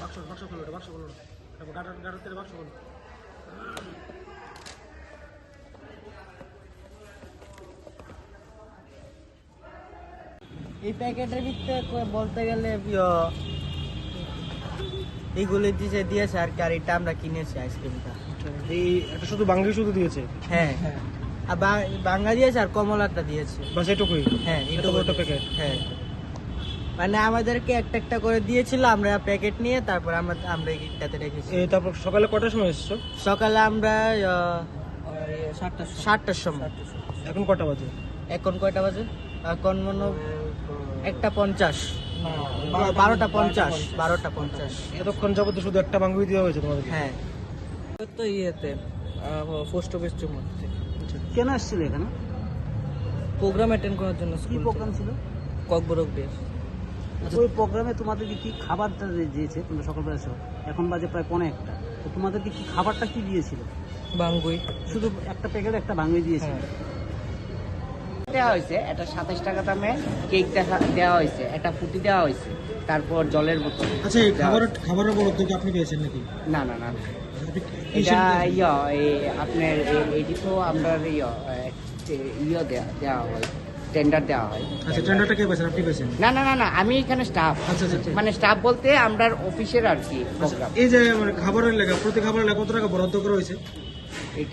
বাক্স বাক্স খোলো বাক্স খোলো গাটার গাটার তেলে বাক্স খোলো এই প্যাকেটের ভিতরে বলতে গেলে এইগুলো দিয়েছে দিয়েছে আর কি আর এটা আমরা কিনেছি আইসক্রিমটা। এই একটা শুধু বাঙ্গি শুধু দিয়েছে? হ্যাঁ হ্যাঁ। আর বাঙ্গা দিয়েছে আর কমলাটা দিয়েছে। বাস এটুকুই। হ্যাঁ প্যাকেট হ্যাঁ। মানে আমাদেরকে একটা একটা করে দিয়েছিল আমরা প্যাকেট নিয়ে তারপর আমরা আমরা এটাতে রেখেছি। তারপর সকালে কটার সময় এসছো? সকালে আমরা সাতটার সময়। এখন কটা বাজে? এখন কয়টা বাজে? এখন মনে একটা পঞ্চাশ। বারোটা পঞ্চাশ বারোটা পঞ্চাশ। এতক্ষণ যাবত শুধু একটা বাঙ্গি দেওয়া হয়েছে তোমাদের হ্যাঁ। তো ইয়েতে পোস্ট অফিস মধ্যে কেন আসছিল এখানে? প্রোগ্রাম অ্যাটেন্ড করার জন্য কি প্রোগ্রাম ছিল? ককবরক ডে ওই প্রোগ্রামে তোমাদেরকে কি খাবারটা দিয়েছে? তোমরা সকালবেলা এসো। এখন বাজে প্রায় পনেরো একটা। তো তোমাদেরকে কি খাবারটা কি দিয়েছিল? বাঙ্গুই। শুধু একটা প্যাকেট একটা ভাঙে দিয়েছিল? দেওয়া হয়েছে। একটা সাতাশ টাকা দামে কেক দেখা দেওয়া হয়েছে। একটা ফুটি দেওয়া হয়েছে। তারপর জলের বোতল। আচ্ছা এই খাবারের খাবারের বড় উদ্যোগ আপনি পেয়েছেন নাকি? না না না এটা ইয়া এই আপনার এটি তো আমরা ইয়া ইয়ে দেওয়া দেওয়া হয় টেন্ডার দেওয়া হয়। আচ্ছা টেন্ডারটা কে পেয়েছেন? আপনি পেয়েছেন? না না না না আমি এখানে স্টাফ আচ্ছা আচ্ছা মানে স্টাফ বলতে আমরা অফিসের আর কি এই যে মানে খাবারের লেখা প্রতি খাবারের লেখা কত টাকা বরাদ্দ করা হয়েছে? এটা